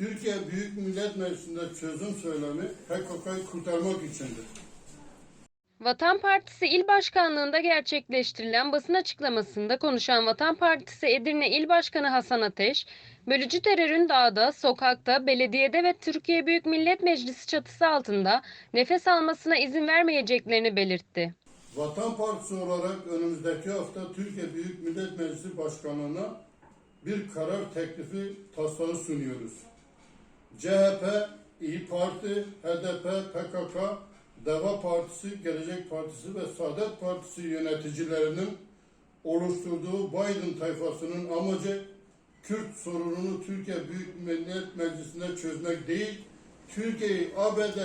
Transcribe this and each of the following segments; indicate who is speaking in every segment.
Speaker 1: Türkiye Büyük Millet Meclisi'nde çözüm söylemi PKK'yı kurtarmak içindir.
Speaker 2: Vatan Partisi İl Başkanlığı'nda gerçekleştirilen basın açıklamasında konuşan Vatan Partisi Edirne İl Başkanı Hasan Ateş, bölücü terörün dağda, sokakta, belediyede ve Türkiye Büyük Millet Meclisi çatısı altında nefes almasına izin vermeyeceklerini belirtti.
Speaker 1: Vatan Partisi olarak önümüzdeki hafta Türkiye Büyük Millet Meclisi Başkanlığı'na bir karar teklifi taslağı sunuyoruz. CHP, İyi Parti, HDP, PKK, Deva Partisi, Gelecek Partisi ve Saadet Partisi yöneticilerinin oluşturduğu Biden tayfasının amacı Kürt sorununu Türkiye Büyük Millet Meclisi'nde çözmek değil, Türkiye'yi ABD,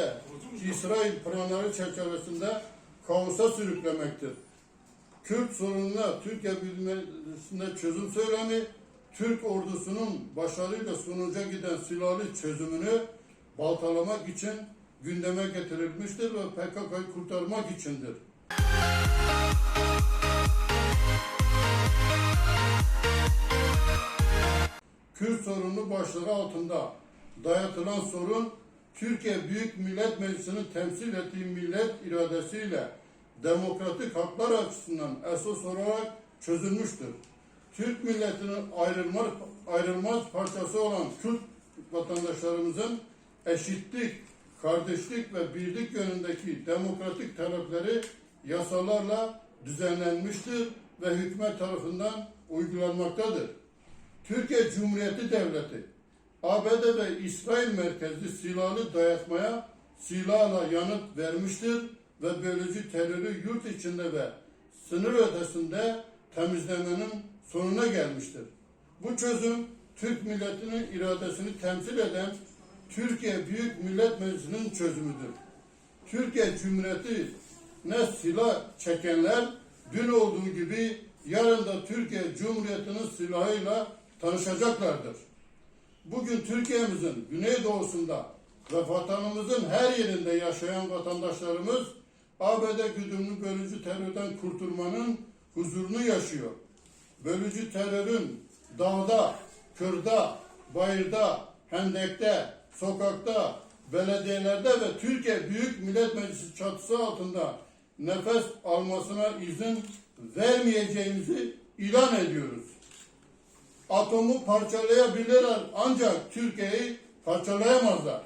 Speaker 1: İsrail planları çerçevesinde kaosa sürüklemektir. Kürt sorununa Türkiye Büyük Meclisi'nde çözüm söylemi, Türk ordusunun başarıyla sonuca giden silahlı çözümünü baltalamak için gündeme getirilmiştir ve PKK'yı kurtarmak içindir. Kürt sorunu başlığı altında dayatılan sorun Türkiye Büyük Millet Meclisi'nin temsil ettiği millet iradesiyle demokratik haklar açısından esas olarak çözülmüştür. Türk milletinin ayrılmaz, ayrılmaz parçası olan Kürt vatandaşlarımızın eşitlik, kardeşlik ve birlik yönündeki demokratik talepleri yasalarla düzenlenmiştir ve hükümet tarafından uygulanmaktadır. Türkiye Cumhuriyeti Devleti, ABD ve İsrail merkezli silahlı dayatmaya silahla yanıt vermiştir ve bölücü terörü yurt içinde ve sınır ötesinde temizlemenin sonuna gelmiştir. Bu çözüm Türk milletinin iradesini temsil eden Türkiye Büyük Millet Meclisi'nin çözümüdür. Türkiye Cumhuriyeti ne silah çekenler dün olduğu gibi yarın da Türkiye Cumhuriyeti'nin silahıyla tanışacaklardır. Bugün Türkiye'mizin güneydoğusunda ve vatanımızın her yerinde yaşayan vatandaşlarımız ABD güdümlü bölücü terörden kurtulmanın huzurunu yaşıyor. Bölücü terörün dağda, kırda, bayırda, hendekte, sokakta, belediyelerde ve Türkiye Büyük Millet Meclisi çatısı altında nefes almasına izin vermeyeceğimizi ilan ediyoruz. Atomu parçalayabilirler ancak Türkiye'yi parçalayamazlar.